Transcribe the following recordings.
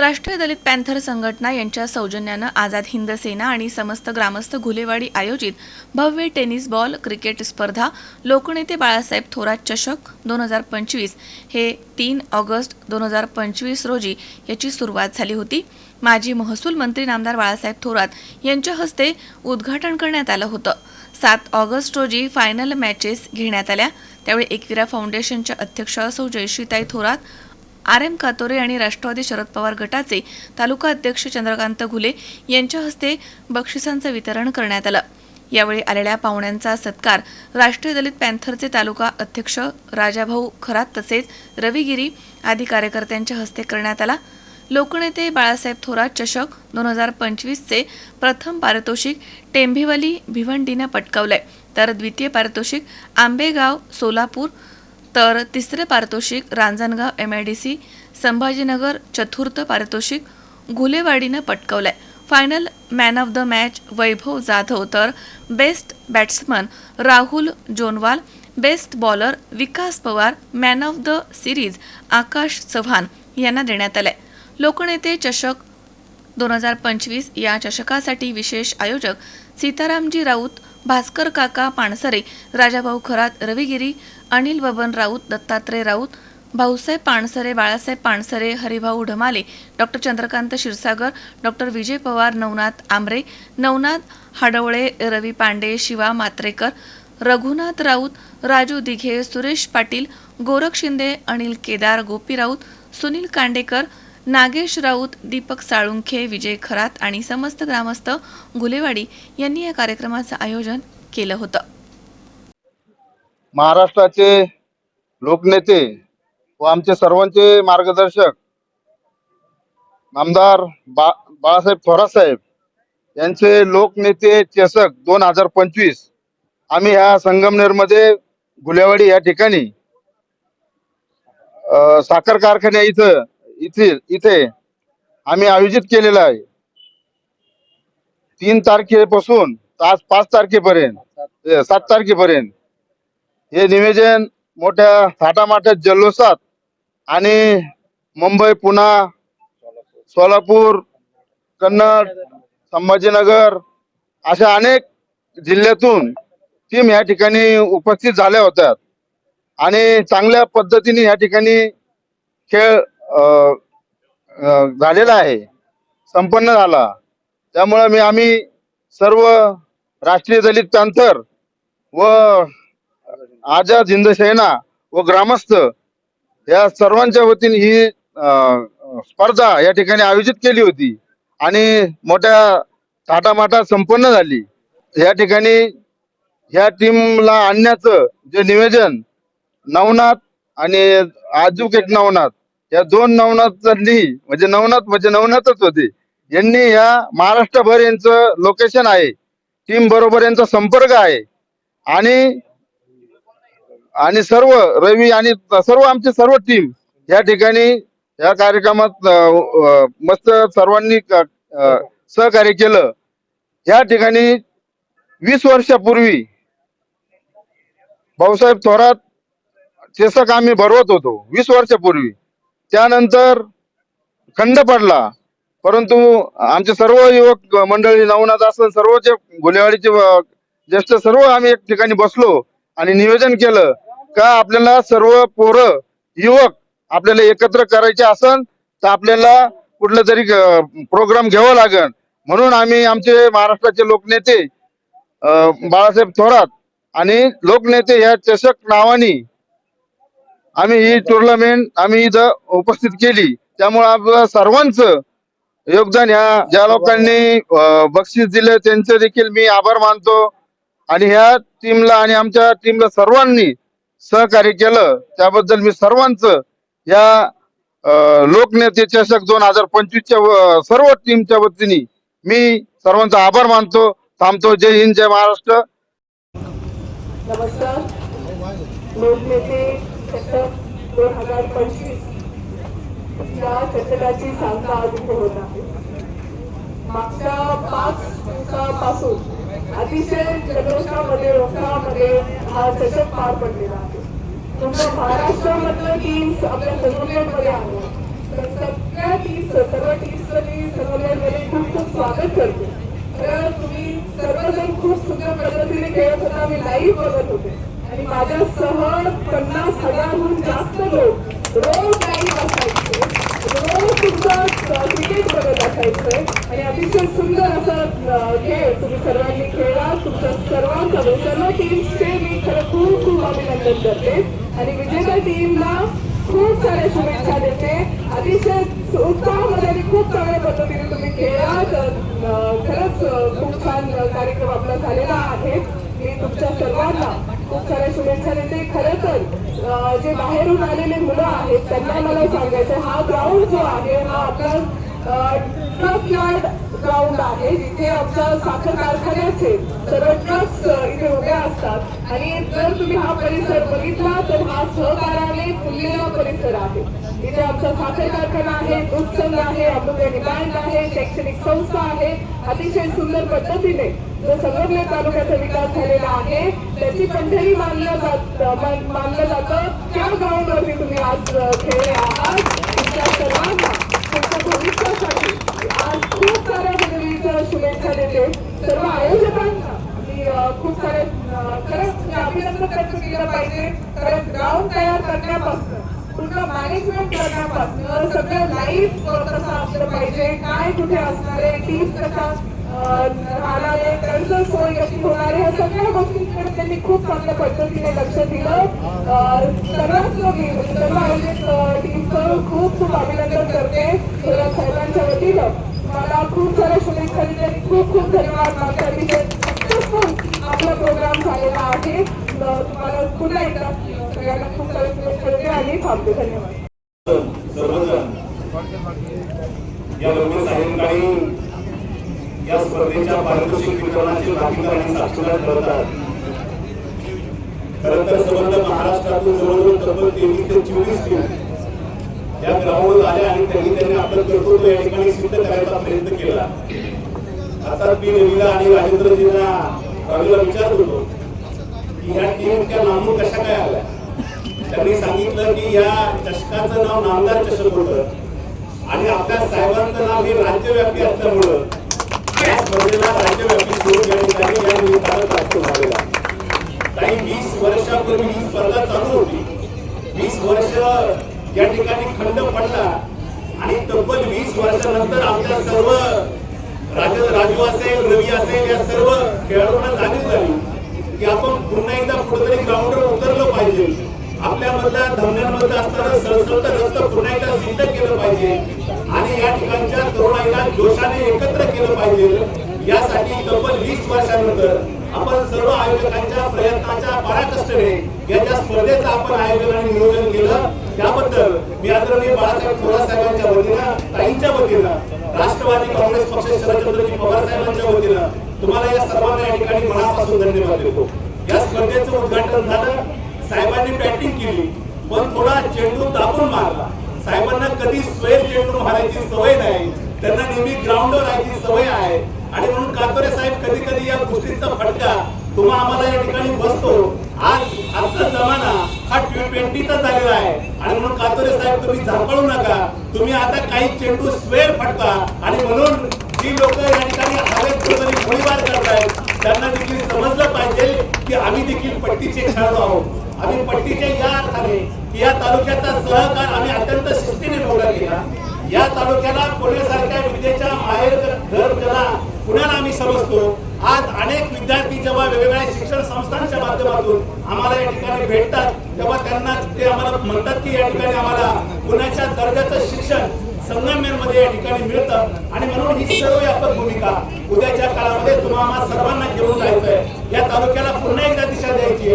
राष्ट्रीय दलित पॅन्थर संघटना यांच्या सौजन्यानं आझाद हिंद सेना आणि समस्त ग्रामस्थ घुलेवाडी आयोजित भव्य टेनिस बॉल क्रिकेट स्पर्धा लोकनेते बाळासाहेब थोरात चषक दोन हजार पंचवीस हे तीन ऑगस्ट दोन हजार पंचवीस रोजी याची सुरुवात झाली होती. माजी महसूल मंत्री नामदार बाळासाहेब थोरात यांच्या हस्ते उद्घाटन करण्यात आलं होतं. सात ऑगस्ट रोजी फायनल मॅचेस घेण्यात आल्या. त्यावेळी एकविरा फाउंडेशनच्या अध्यक्ष असो जयश्रीताई थोरात आर एम कातोरे आणि राष्ट्रवादी शरद पवार गटाचे तालुका अध्यक्ष चंद्रकांत घुले यांच्या हस्ते बक्षिसांचं वितरण करण्यात आलं. यावेळी आलेल्या पाहुण्यांचा सत्कार राष्ट्रीय दलित पॅन्थरचे तालुका अध्यक्ष राजाभाऊ खरात तसेच रविगिरी आदी कार्यकर्त्यांच्या हस्ते करण्यात आला. लोकनेते बाळासाहेब थोरात चषक दोन हजार पंचवीसचे प्रथम पारितोषिक टेंभिवली भिवंडीनं पटकावलंय. तर द्वितीय पारितोषिक आंबेगाव सोलापूर तर तिसरे पारितोषिक Ranjangaon M I D C Sambhajinagar चतुर्थ पारितोषिक घुलेवाडीनं पटकवलंय. Final man of the match Vaibhav Jadhav तर best batsman Rahul Jonwal best bowler Vikas Pawar man of the series Akash Chavan यांना देण्यात आलंय. लोकनेते चषक दोन हजार पंचवीस या चषकासाठी विशेष आयोजक सीतारामजी राऊत भास्कर काका पाणसरे राजाभाऊ खरात रविगिरी अनिल बबन राऊत दत्तात्रय राऊत भाऊसाहेब पाणसरे बाळासाहेब पाणसरे हरिभाऊ ढमाले डॉक्टर चंद्रकांत क्षीरसागर डॉक्टर विजय पवार नवनाथ आमरे नवनाथ हाडवळे रवी पांडे शिवा मात्रेकर रघुनाथ राऊत राजू दिघे सुरेश पाटील गोरख शिंदे अनिल केदार गोपी राऊत सुनील कांडेकर नागेश राऊत दीपक साळुंखे विजय खरात आणि समस्त ग्रामस्थ गुलेवाडी यांनी या कार्यक्रमाचं आयोजन केलं होतं. महाराष्ट्राचे लोकनेते व आमचे सर्वांचे मार्गदर्शक आमदार बा बाळासाहेब थोरात साहेब यांचे लोकनेते चषक दोन हजार पंचवीस. आम्ही ह्या संगमनेरमध्ये गुलेवाडी या ठिकाणी साखर कारखान्या इथं इथे इथे. आम्ही आयोजित केलेला आहे. तीन तारखेपासून आज पाच तारखेपर्यंत सात तारखेपर्यंत. हे निवेदन मोठ्या थाटामाटात जल्लोषात आणि मुंबई पुणा सोलापूर कन्नड संभाजीनगर अशा अनेक जिल्ह्यातून टीम या ठिकाणी उपस्थित झाल्या होत्या. आणि चांगल्या पद्धतीने या ठिकाणी खेळ झालेला आहे. संपन्न झाला. त्यामुळे मी आम्ही सर्व राष्ट्रीय दलित प्रांतर व आझाद हिंद सेना व ग्रामस्थ या सर्वांच्या वतीने ही स्पर्धा या ठिकाणी आयोजित केली होती आणि मोठ्या थाटामाटात संपन्न झाली. या ठिकाणी ह्या टीमला आणण्याचं जे निवेदन नवनाथ आणि आजूक एक नवनाथ या दोन नवनाथांनी म्हणजे नवनाथ म्हणजे नवनाथच होते. यांनी या महाराष्ट्रभर यांचं लोकेशन आहे. टीम बरोबर यांचा संपर्क आहे. आणि आणि सर्व रवी आणि सर्व आमची सर्व टीम या ठिकाणी या कार्यक्रमात मस्त सर्वांनी सहकार्य केलं. या ठिकाणी वीस वर्षापूर्वी भाऊसाहेब थोरात चषक आम्ही भरवत होतो. वीस वर्षापूर्वी. त्यानंतर खंड पडला. परंतु आमचे सर्व युवक मंडळी नवनाथ असं सर्वचे गुन्हेवाडीचे ज्येष्ठ सर्व आम्ही एक ठिकाणी बसलो आणि नियोजन केलं का आपल्याला सर्व पोरं युवक आपल्याला एकत्र करायचे असन तर आपल्याला कुठलं तरी प्रोग्राम घ्यावा लागेल म्हणून आम्ही आमचे महाराष्ट्राचे लोकनेते बाळासाहेब थोरात आणि लोकनेते या चषक नावानी आम्ही ही टुर्नामेंट आम्ही इथं उपस्थित केली. त्यामुळे आपलं सर्वांचं योगदान ह्या ज्या लोकांनी बक्षीस दिलं त्यांचं देखील मी आभार मानतो. आणि ह्या टीमला आणि आमच्या टीमला सर्वांनी सहकार्य केलं. त्याबद्दल मी सर्वांचं या लोकनेते चषक दोन हजार पंचवीसच्या सर्व टीमच्या वतीने मी सर्वांचा आभार मानतो. थांबतो. जय हिंद जय महाराष्ट्र. नमस्कार. लोकनेते शतक दोन हजार पंचवीस या शतकाची सांगता आज होत आहे. मागच्या पाच दिवसापासून अतिशय जल्लोषामध्ये उत्साहामध्ये हा चषक पार पडलेला आहे. तुमचं महाराष्ट्रामधलं टीम्स आपल्या संघटनेमध्ये आलं तर सगळ्या टीम्स सर्व टीम्सचं मी संघटनेमध्ये खूप खूप स्वागत करते. तर तुम्ही सर्वजण खूप सुंदर पद्धतीने खेळत होता मी लाईव्ह बघत होते. आणि माझ्यासह पन्नास हजारहून जास्त लोक रोज लाईव्ह असायचे रोज तुमचं क्रिकेट बघत असायचंय आणि अतिशय सुंदर असं खेळ तुम्ही सर्वांनी खेळला. तुमच्या सर्वांचा सर्व टीम्सचे मी खरं खूप खूप अभिनंदन करते. आणि विजेत्या टीमला खूप साऱ्या शुभेच्छा देते. अतिशय उत्साहामध्ये आणि खूप चांगल्या पद्धतीने तुम्ही खेळा तर, खरंच खूप छान कार्यक्रम आपला झालेला आहे. मी तुमच्या सर्वांना खूप साऱ्या शुभेच्छा देते. खरं तर जे बाहेरून आलेले मुलं आहेत त्यांना मला सांगायचं हा ग्राउंड जो आहे हा आपला ट्रक यार्ड ग्राउंड आहे. जिथे आमच्या साखर कारखान्याचे सर्व ट्रक्स इथे उभे असतात. आणि जर तुम्ही हा परिसर बघितला तर हा सहकाराने फुललेला परिसर आहे. इथे आमचा साखर कारखाना आहे दूध संघ आहे अमृतेनी बँक आहे शैक्षणिक संस्था आहे. अतिशय सुंदर पद्धतीने जो संगमनेर तालुक्याचा विकास झालेला आहे त्याची पंढरी मानलं जात मान- मानलं जातं. त्या ग्राउंडवरती तुम्ही आज खेळले आहात तुमच्या सर्वांना तुमच्या भविष्यासाठी आज खूप साऱ्या पदवीचं शुभेच्छा देते सर्व आयोजकांना मी अ, खूप सारे अ, खरंच मी अभिनंदन व्यक्त केलं पाहिजे कारण ग्राउंड तयार करण्यापासून पूर्ण मॅनेजमेंट सगळं लाईफ कसं असलं पाहिजे. काय कुठे असणार आहे? टीम कशा राहणार आहे. त्यांचं सोय कशी होणार आहे. ह्या सगळ्या गोष्टींकडे त्यांनी खूप चांगल्या पद्धतीने लक्ष दिलं. अ, सर्वच सर्व आयोजक टीमचं खूप खूप अभिनंदन करते साहेबांच्या वतीनं. मला खूप सारे शुभेच्छा खूप खूप धन्यवाद मागच्या अतिशय सक्सेसफुल आपला प्रोग्राम झालेला आहे. तुम्हाला पुन्हा एकदा सगळ्यांना खूप सारे शुभेच्छा आणि थांबते. धन्यवाद. सर्वजण या या स्पर्धेच्या पारितोषिक वितरणाचे भागीदार खरं तर संबंध महाराष्ट्रातून जवळजवळ तब्बल तेवीस ते चोवीस टीम या ग्राउंडवर आल्या आणि त्यांनी त्यांनी आपलं कर्तृत्व या ठिकाणी सिद्ध करायचा प्रयत्न केला. आता पी रवीला आणि राजेंद्रजींना रवीला विचारत होतो की ह्या टीम त्या नामून कशा काय आल्या? त्यांनी सांगितलं की या चषकाचं नाव नामदार चषक होतं. आणि आपल्या साहेबांचं नाव हे राज्यव्यापी असल्यामुळं या स्पर्धेला राज्यव्यापी स्वरूप या ठिकाणी या निमित्तानं प्राप्त झालेला काही वीस वर्षापूर्वी ही स्पर्धा चालू होती. वीस वर्ष या ठिकाणी खंड पडला आणि तब्बल वीस वर्षानंतर आपल्या सर्व राज राजू असेल रवी असेल या सर्व खेळाडूंना जाणीव झाली की आपण पुन्हा एकदा कुठेतरी ग्राउंडवर उतरलं पाहिजे. आपल्यामधल्या धमन्यांमध्ये असताना सळसळत रक्त पुन्हा एकदा सिद्ध केलं पाहिजे. आणि या ठिकाणच्या तरुणाईला जोशाने एकत्र केलं पाहिजे. यासाठी तब्बल वीस वर्षानंतर आपण सर्व आयोजकांच्या प्रयत्नाच्या पराकष्टने याच्या स्पर्धेचं आपण आयोजन आणि नियोजन केलं. त्याबद्दल मी आदरणीय बाळासाहेब थोरात साहेबांच्या वतीनं ताईंच्या वतीनं राष्ट्रवादी काँग्रेस पक्ष शरदचंद्रजी पवार साहेबांच्या वतीनं तुम्हाला या सर्वांना या ठिकाणी मनापासून धन्यवाद देतो. या स्पर्धेचं उद्घाटन झालं. साहेबांनी बॅटिंग केली पण थोडा चेंडू दाबून मारला. साहेबांना कधी स्वेर चेंडू मारायची सवय नाही त्यांना नेहमी ग्राउंडवर राहायची सवय आहे. आणि म्हणून कातोरे साहेब कधी कधी या गोष्टींचा फटका तुम्हा आम्हाला या ठिकाणी बसतो. आज आजचा जमाना हा टी ट्वेंटीचा झालेला आहे. आणि म्हणून कातोरे साहेब तुम्ही झापळू नका. तुम्ही आता काही चेंडू स्वेर फटका. आणि म्हणून जी लोक या ठिकाणी हवेत कुठेतरी गोळीबार करतायत त्यांना देखील समजलं पाहिजे की आम्ही देखील पट्टीचे खेळाडू आहोत. आम्ही पट्टीच्या या अर्थाने की या तालुक्याचा सहकार आम्ही अत्यंत शिस्तीने मोठा केला. या तालुक्याला पुण्यासारख्या विद्येच्या माहेर घर ज्याला पुण्याला आम्ही समजतो आज अनेक विद्यार्थी जेव्हा वेगवेगळ्या शिक्षण संस्थांच्या माध्यमातून आम्हाला या ठिकाणी भेटतात तेव्हा त्यांना ते आम्हाला म्हणतात की या ठिकाणी आम्हाला पुण्याच्या दर्जाचं शिक्षण संगमनेरमध्ये या ठिकाणी मिळतं. आणि म्हणून ही सर्व व्यापक भूमिका उद्याच्या काळामध्ये तुम्हाला सर्वांना घेऊन जायचंय. या तालुक्याला पुन्हा एकदा दिशा द्यायची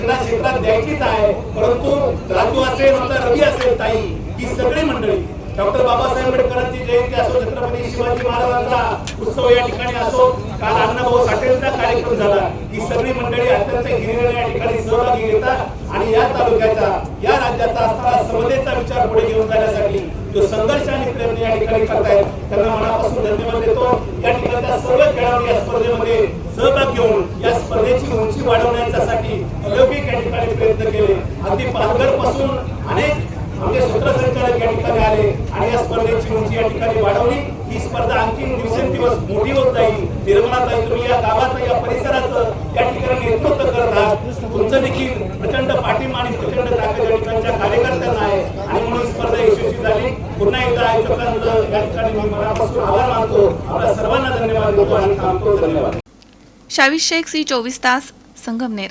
क्रीडा क्षेत्रात द्यायचीच आहे. परंतु राजू असेल नंतर रवी असेल ताई ही सगळी मंडळी डॉक्टर बाबासाहेब आंबेडकरांची जयंती असो छत्रपती शिवाजी महाराजांचा उत्सव या ठिकाणी असो काल अण्णाभाऊ साठेंचा कार्यक्रम झाला. ही सगळी मंडळी अत्यंत हिरिरीने या ठिकाणी सहभागी घेतात आणि या तालुक्याचा या राज्याचा असणारा समतेचा विचार पुढे घेऊन जाण्यासाठी जो संघर्ष आणि प्रयत्न या ठिकाणी करतायत त्यांना मनापासून धन्यवाद देतो. या ठिकाणच्या सर्व खेळाडू या स्पर्धेमध्ये सहभाग घेऊन या स्पर्धेची उंची वाढवण्याचा अलौकिक या ठिकाणी प्रयत्न केले अगदी पालघरपासून अनेक आमचे सूत्रसंचालक या ठिकाणी आले आणि या स्पर्धेची उंची या ठिकाणी वाढवली. ही स्पर्धा आणखी दिवसेंदिवस मोठी होत जाईल. निर्मलाताई तुम्ही या गावाचं या परिसराचं या ठिकाणी नेतृत्व करत आहात. तुमचं देखील प्रचंड पाठिंबा आणि प्रचंड ताकद या ठिकाणच्या कार्यकर्त्यांना आहे. आणि म्हणून स्पर्धा यशस्वी झाली. पुन्हा एकदा आयोजकांचं या ठिकाणी मी मनापासून आभार मानतो. आपल्या सर्वांना धन्यवाद देतो आणि थांबतो. धन्यवाद. शावीस शेख सी चोवीस तास Sangamner.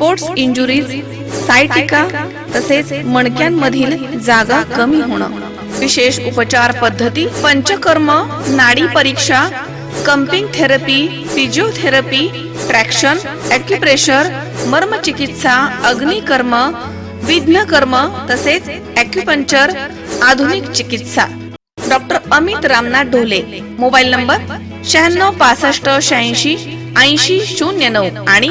स्पोर्ट्स इंजुरीज सायटिका तसेच मणक्यांमधील जागा कमी होणं. विशेष उपचार पद्धती पंचकर्म नाडी परीक्षा cupping therapy physiotherapy traction acupressure मर्मचिकित्सा अग्निकर्म विघ्नकर्म तसेच ॲक्युपंक्चर आधुनिक चिकित्सा. Doctor Amit Ramnath Dhole mobile number शहाण्णव पासष्ट शहाऐंशी ऐंशी शून्य नऊ आणि